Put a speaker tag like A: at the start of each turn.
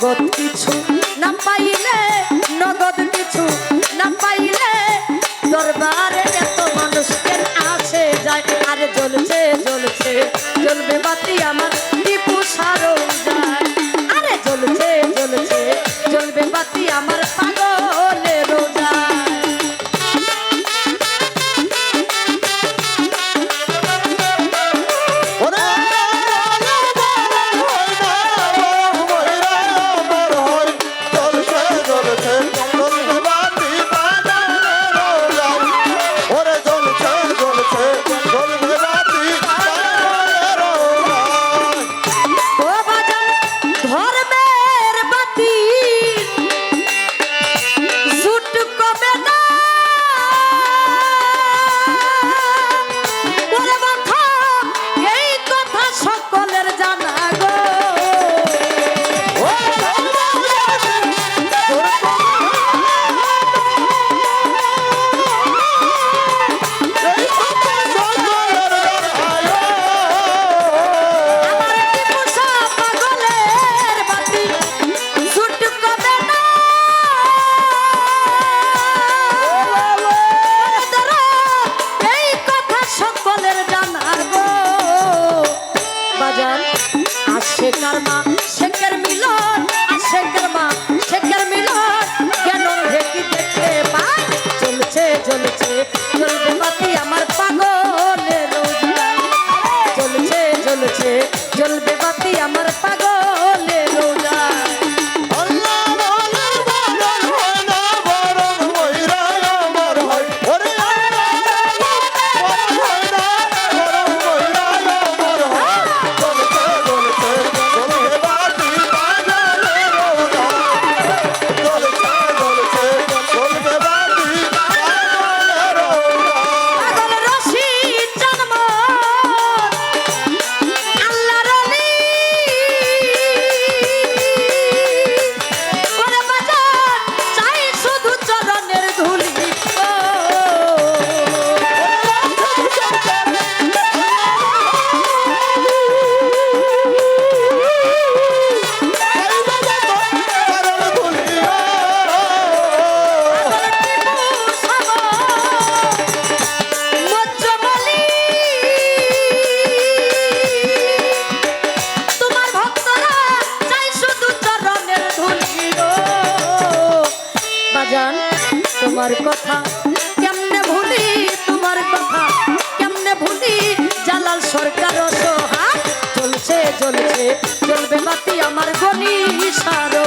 A: নগদ কিছু না পাইলে নগদ শেখর মা শেখর আমার পাগলের চলছে চলছে চলবে বাতি আমার পাগল তোমার কথা। কেমনে ভুলি তোমার কথা? কেমনে ভুলি জালাল সরকার অসহায়? চলছে চলছে, চলবে বাতি আমার গনি সারো